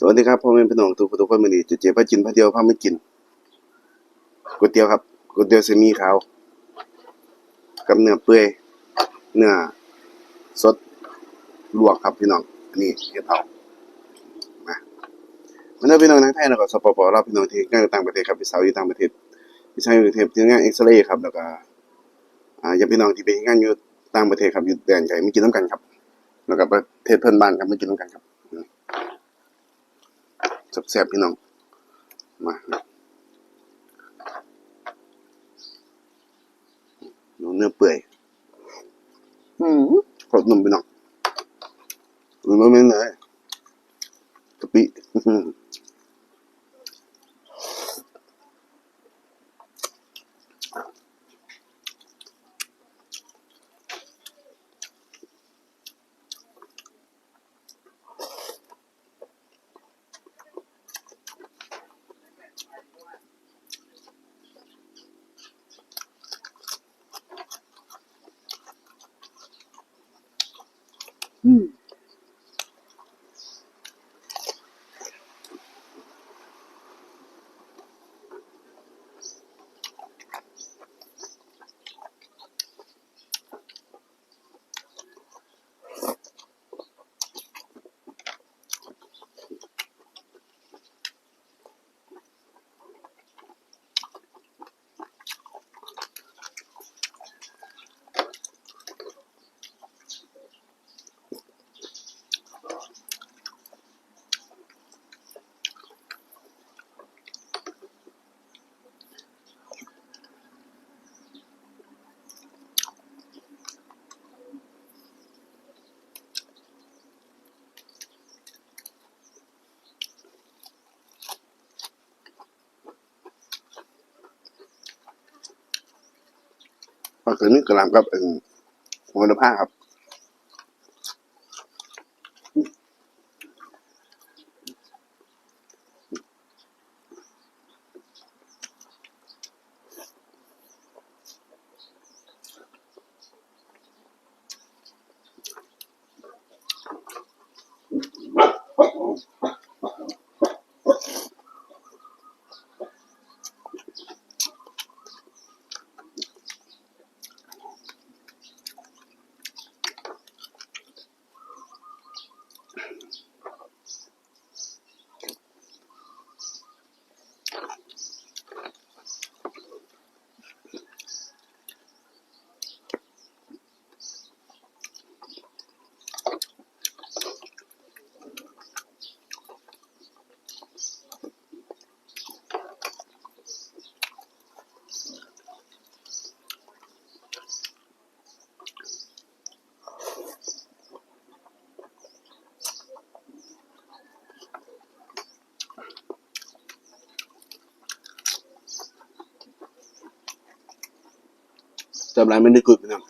สวัสดีครับพ่อแม่พี่น้องทุกคนทุกคนมือนี้จะเจ็บพากินพาเดียวพามากินก๋วยเตี๋ยวครับก๋วยเตี๋ยวเส้นหมี่ขาวกับเนื้อเปื่อยเนื้อสดลวกครับพี่น้องนนี้เฮ็ดเอามามันเด้พี่น้องทั้งไทยแล้วก็สปปลาวพี่น้องที่งานอยู่ต่างประเทศครับพี่สาวอยู่ต่างประเทศพี่ชายอยู่ประเทศที่งานเอ็กซเรย์ครับแล้วก็อ่าญาติพี่น้องที่ไปงานอยู่ต่างประเทศครับอยู่แดนไกลมากินนํกันครับ แล้วก็ประเทศเพื่อนบ้านครับไมากินนํกันครับ แซ่บๆพี่น้อง มาดูเนื้อเปื่อย อืมกรอบนุ่มพี่น้องหรือไม่เลยกะปิ อื้็คือปลาเกิดนี่กระหลำกับเอ็นหัวละผ้าครับ จำไรไม่ได้กึดพี่น้ง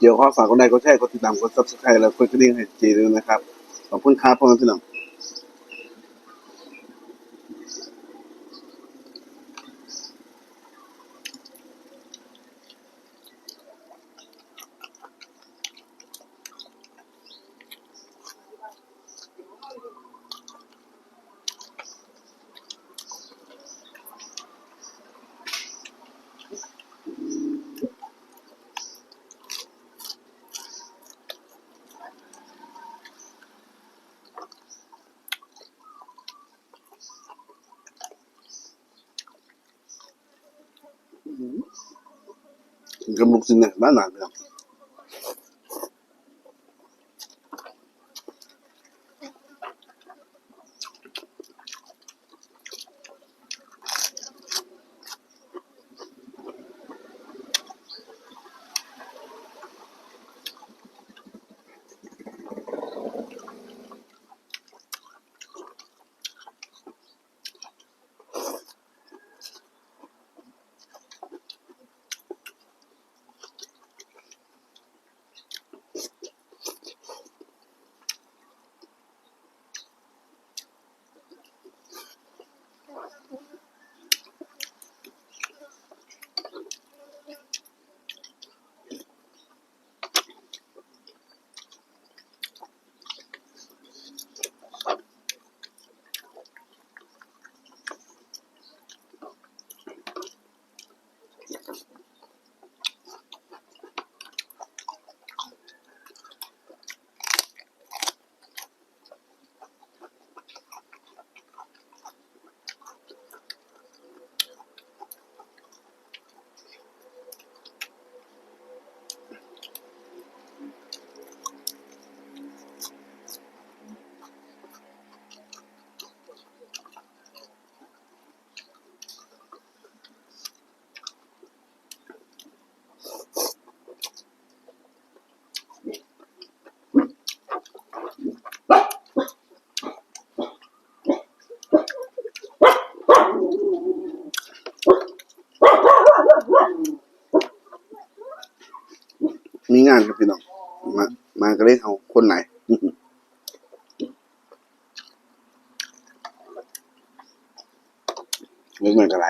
เดี๋ยวข้อฝากคนใดก็แชร์กดติดตามกดซับสไครต์แล้วกดกระดิ่งให้เจด้วยนะครับ ขอบคุณครับพ่อแม่พี่น้อง Remontine Männer. มีงานครับพี่น้อง มา มาก็เลยเอาคนไหนเงินเงินกันไร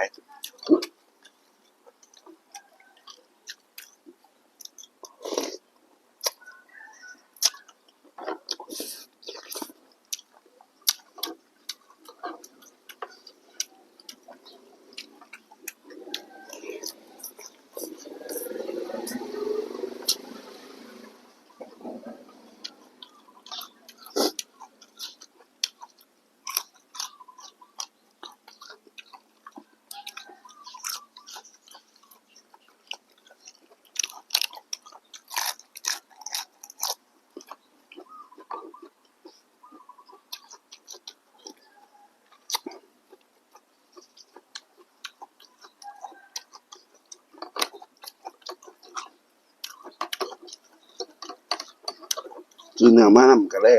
ือเนื้อมานำกันเลย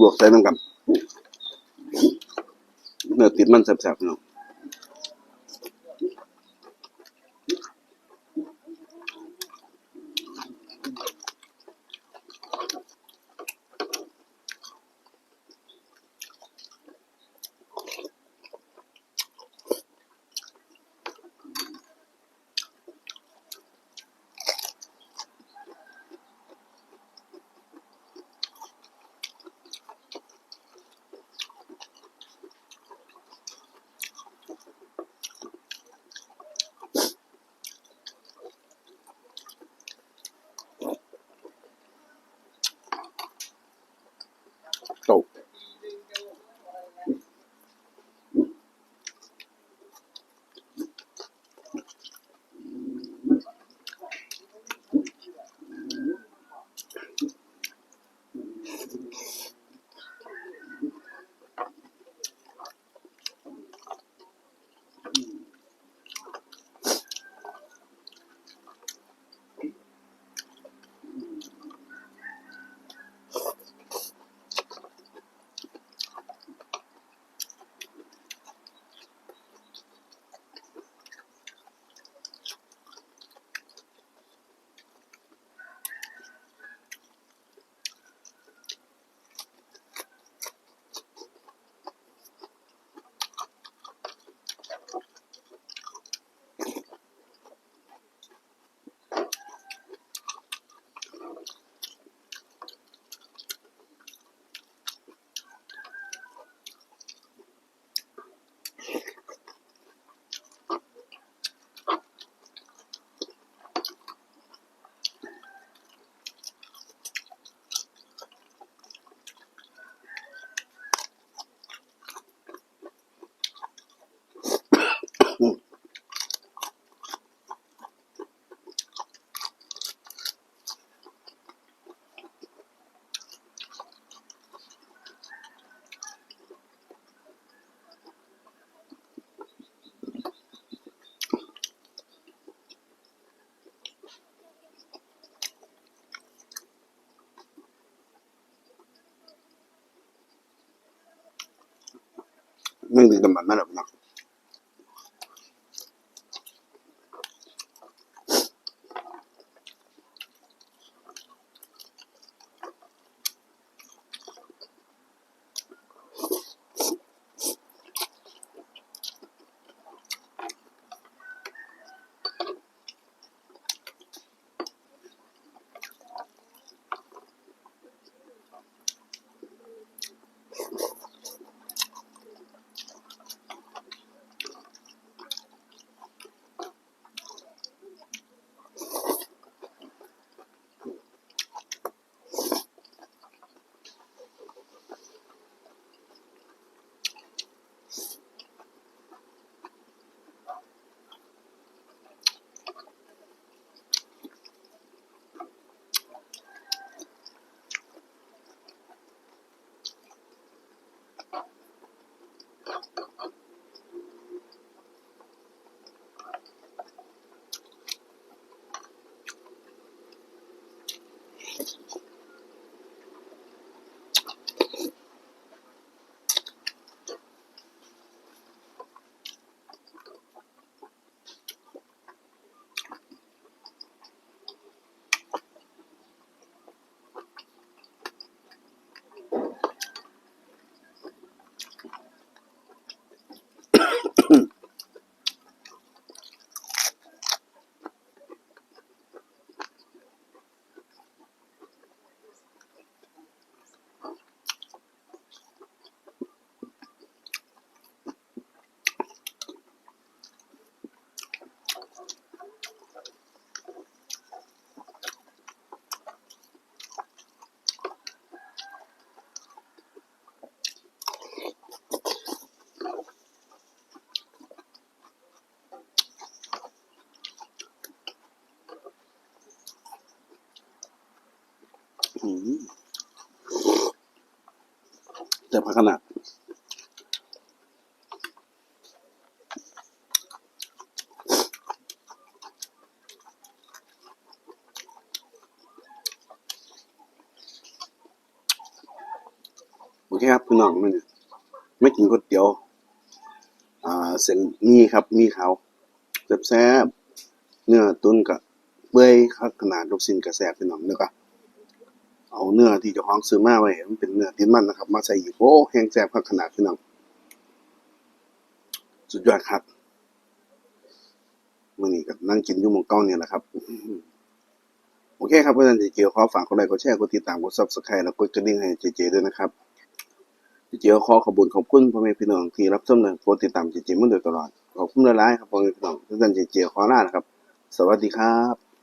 บวกใส่น้ำกับเนื้อติดมันแสบๆพี่น้อง แม่งดึงดำมั แต่พักขนาดโอเคครับพี่น้องไม่เนี่ยไม่กินก๋วยเตี๋ยว อ่า เส้นมีครับมีขาวแซ่บๆเนื้อตุ้นกับเปื่อยครับขนาดลูกชิ้นกระแสบพี่น้องเนื้อ เอาเนื้อที่เจ้าของซื้อมาไว้มันเป็นเนื้อติดมันนะครับ มาใส่อีกโอ้แห้งแซ่บขนาดพี่น้องสุดยอดครับมื่อนี้ก็นั่งกินอยู่หมองเก้าเนี่ยแหละครับ โอเคครับเพื่อนๆเจเจียวขอฝากกดไลค์กดแชร์กดติดตามกดซับสไครต์แล้วกดกระดิ่งให้เจเจด้วยนะครับเจียวขอขอบคุณขอบคุณพ่อแม่พี่น้องที่รับชมและกดติดตามเจเจมาโดยตลอดขอบคุณหลายๆครับพ่อแม่พี่น้องทุกท่านเจเจียวขอลานะครับ สวัสดีครับ